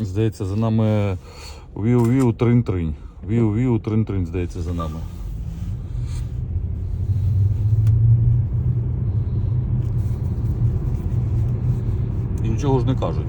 Здається, за нами віу-віу трин-тринь. Віу-віу трин-тринь, здається, за нами. І нічого ж не кажуть.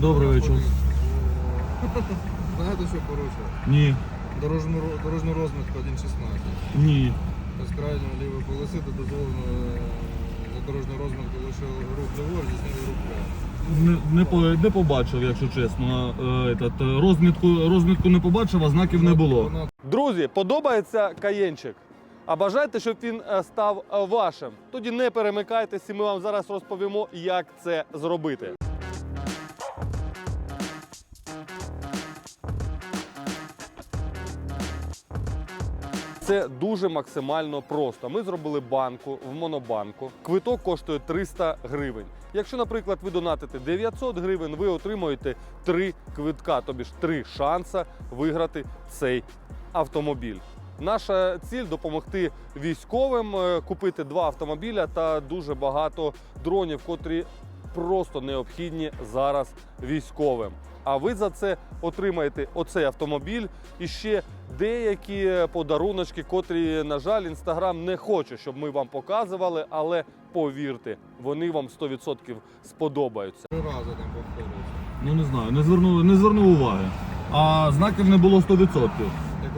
Добрий вечір. Знаєте, що? Ні, Дорожну, ро- дорожню розмітку 1.16. ні. З крайньої лівої полоси де дозволено е, за дорожню розмітку лише рух ліворуч, здійснити рух прямо. Не, не, по- не побачив, якщо чесно. Е, этот, е, розмітку, розмітку не побачив, а знаків не було. Вона Друзі, подобається каєнчик? А бажаєте, щоб він е, став е, вашим? Тоді не перемикайтесь, і ми вам зараз розповімо, як це зробити. Це дуже максимально просто. Ми зробили банку в монобанку. Квиток коштує 300 гривень. Якщо, наприклад, ви донатите 900 гривень, ви отримуєте три квитка, тобі ж три шанса виграти цей автомобіль. Наша ціль допомогти військовим е, купити два автомобіля та дуже багато дронів, котрі просто необхідні зараз військовим. А ви за це отримаєте оцей автомобіль і ще деякі подаруночки, котрі, на жаль, інстаграм не хоче, щоб ми вам показували, але повірте, вони вам 100% сподобаються. три рази там повторюється. Ну не знаю, не звернув, не звернув уваги. А знаків не було 100%. Як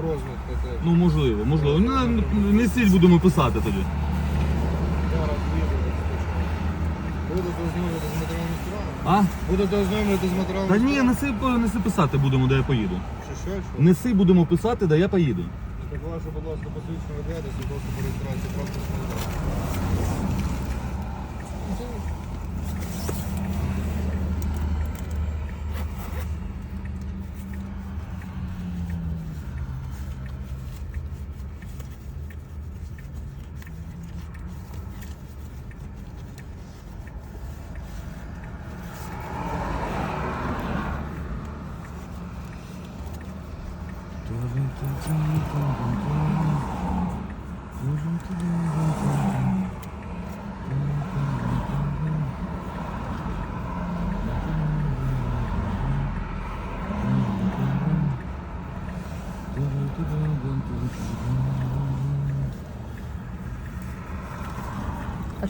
теж. Ну можливо, можливо. Не, не сіль будемо писати тоді. Зараз відео скачаю. Будете ознайомитися з? А? Будете ознайомитися з матеріалами Та ні, неси, неси писати будемо, де я поїду. Що, що, що? Неси будемо писати, де я поїду. Так ваше, будь ласка, посвідчення вигляду, свідоцтво по реєстрацію транспортного засобу.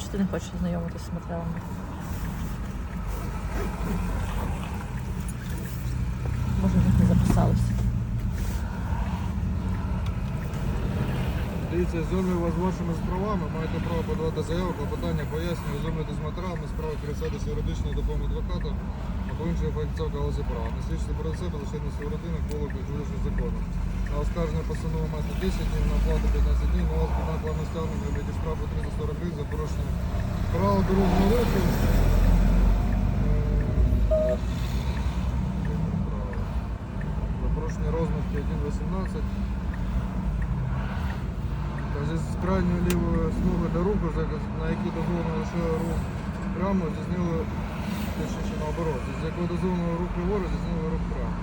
Чи ти не хочеш знайомитися з матеріалами? Може, не записалося. Дивіться, вас з вашими справами, маєте право подавати заяву, клопотання, пояснення, ознайомлювати з матеріалами справи, користатися юридичною допомогою адвоката або іншого фахівця в галузі права. Не про себе лише на свою родину, коло журидичних закону. На оскарження постанови маєте 10 днів, на оплату 15 днів, на плану стягнення вибіді штрафу 340 гривень за порушення правил дорожнього руху. За розмітки 1.18. Та зі крайньої лівої смуги до руху, на якій дозволено лише рух прямо, здійснили точніше наоборот, з якого дозволено рух ліворуч, здійснили рух прямо.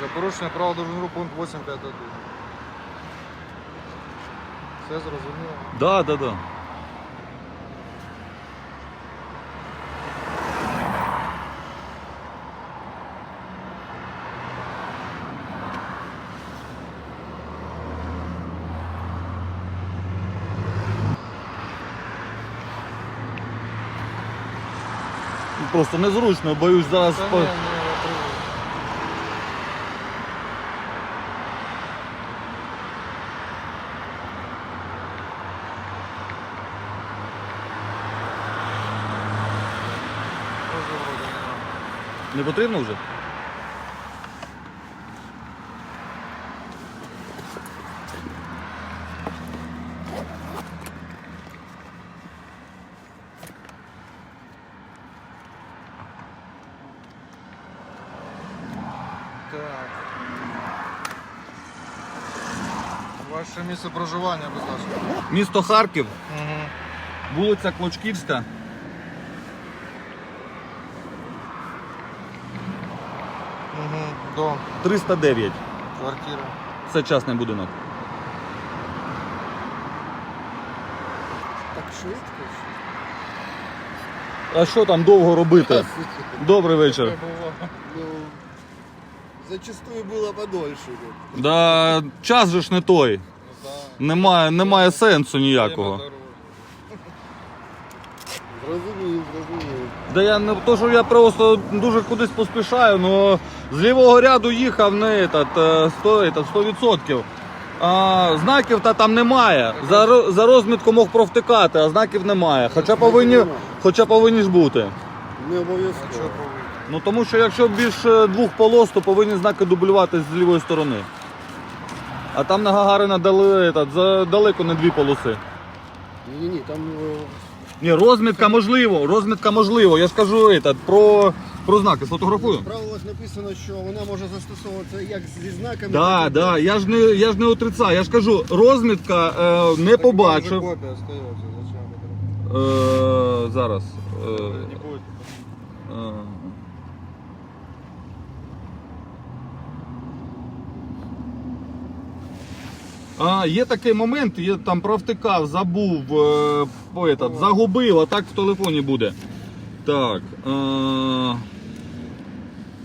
За порушення права дорожнього руху пункт 851. Все зрозуміло. Да, да, да. Просто незручно, боюсь зараз. Та ні, ні, я привик. Не потрібно вже? Так. Ваше місце проживання, будь ласка. Місто Харків, Угу. вулиця Клочківська. Угу. Дом, 309. квартира. Це частний будинок. Так швидко? А що там довго робити? Добрий вечір. Ну, зачастую было подольше. ну. Да, час же ж не той. Немає, немає сенсу ніякого. Зрозумів, зрозумів. Да я не то, що я просто дуже кудись поспішаю, але з лівого ряду їхав не этот, е, 100, этот, 100%. А, знаків та там немає. За, ро- за розмітку мог провтикати, а знаків немає. Хоча повинні, немає. хоча повинні ж бути. Не А що обов'язково. повинні? Ну тому що якщо більше двох полос, то повинні знаки дублюватися з лівої сторони. А там на Гагарина дали этот, за далеко не дві полоси. Ні, ні, там е, Ні, розмітка можливо, розмітка можливо. Я ж кажу этот, про, про знаки. Сфотографую. в правилах написано, що вона може застосовуватися як зі знаками. Да, так і да, я ж не я ж не отрицаю. Я ж кажу, розмітка е, не Так побачив. Копія остається, зачем? Е, зараз. Е, Не буде. е. А, є такий момент, я там провтикав, забув, е, по, этот, загубив, а так в телефоні буде. Так. Е,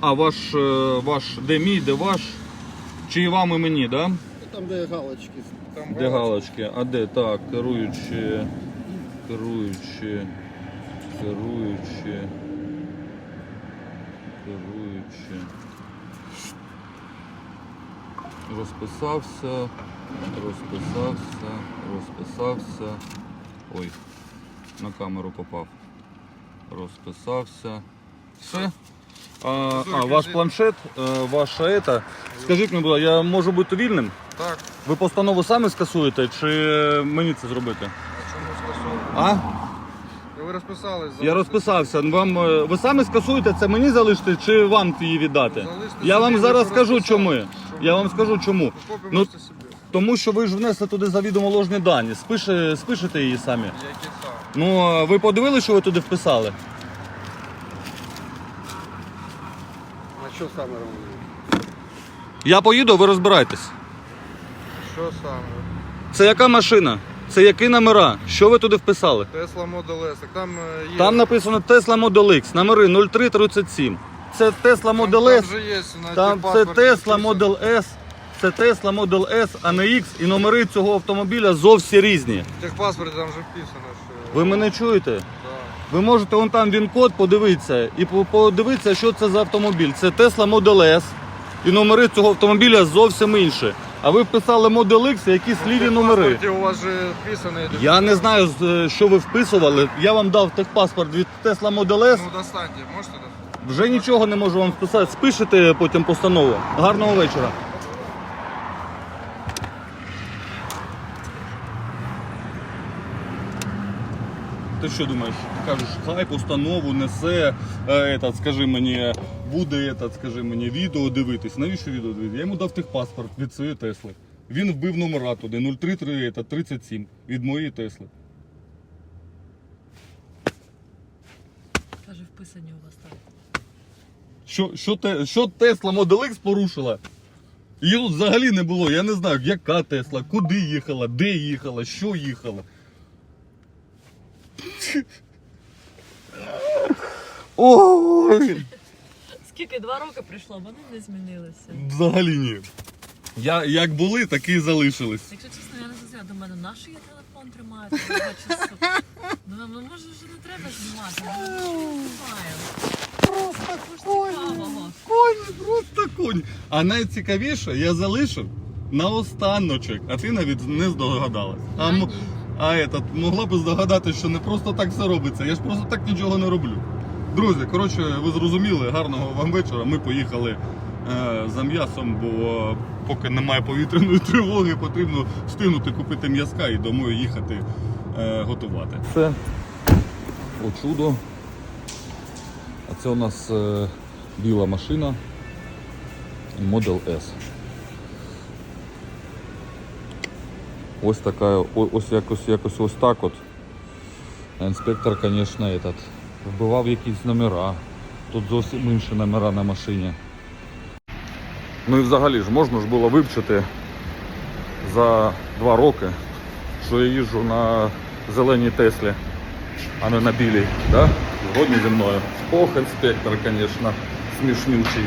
а ваш, е, ваш, де мій, де ваш? Чи і вам і мені, да? Там, де галочки. Там Де галочки? А де? Так, керуючи, керуючи, керуючи, керуючи. Розписався, розписався, розписався. Ой, на камеру попав. Розписався. Все. А, а ваш планшет, е, ваша ета. Скажіть мені, будь ласка, я можу бути вільним? Так, Ви постанову самі скасуєте чи мені це зробити? а чому скасовувати? А? Ви розписались? Я розписався. Вам е, ви самі скасуєте це мені залишити чи вам її віддати? Залиште Я вам собі, зараз скажу чому. Чому? Я вам скажу чому. Копію Ну, можете собі. тому що ви ж внесли туди завідомо ложні дані. Спиши, спишете її самі. Які? Ну ви подивилися, що ви туди вписали? А що саме робили? Я поїду, а ви розбирайтесь. Що саме? Це яка машина? Це які номера? Що ви туди вписали? Tesla Model S. Так там е, є. Там написано Tesla Model X, номери 0337. Це Tesla Там- Model там S. вже є на Там це паспорті Tesla написано. Model S, це Tesla Model S, а не X, і номери цього автомобіля зовсім різні. В техпаспорті там вже вписано. Ви мене чуєте? Ви можете вон там він код подивитися і подивитися, що це за автомобіль. Це Tesla Model S, і номери цього автомобіля зовсім інші. А ви вписали Model X, якісь ліві номери. у вас же вписано. Я не знаю, що ви вписували. Я вам дав техпаспорт від Tesla Model S. Ну достаньте, можете? Вже нічого не можу вам списати. Спишете потім постанову. Гарного вечора. Ти що думаєш? Кажеш, хай постанову несе, е, этот, скажи мені, буде этот, скажи мені, відео дивитись. Навіщо відео дивитись? Я йому дав техпаспорт від своєї Тесли. Він вбив номера туди 033 этот, 37 від моєї Тесли. Каже, вписані у вас так. Що, що, те, що Тесла Model X порушила? Її тут взагалі не було. Я не знаю, яка Тесла, куди їхала, де їхала, що їхала. Ой, Скільки два роки прийшло, вони не змінилися. взагалі ні. Я, як були, так і залишились. Якщо чесно, я не зрозуміла, до мене наш я телефон тримаю до цього часу. Ну, ну може вже не треба знімати, ми вже знімаємо. Просто цікавого. Конь, просто конь. А найцікавіше я залишив на останночок, а ти навіть не здогадалась. А, м- а этот, могла б здогадатися, що не просто так все робиться. Я ж просто так нічого не роблю. Друзі, коротше, ви зрозуміли, гарного вам вечора. Ми поїхали е, за м'ясом, бо поки немає повітряної тривоги, потрібно встигнути купити м'язка і домой їхати е, готувати. Це о чудо. А це у нас е, біла машина Model S. Ось така, ось якось, якось ось так от. Інспектор, звісно, этот, вбивав якісь номера. Тут зовсім інші номера на машині. Ну і взагалі ж можна ж було вивчити за два роки, що я їжджу на зеленій Теслі, а не на білій. Да? Згодні зі мною. Ох, інспектор, звісно, смішнючий.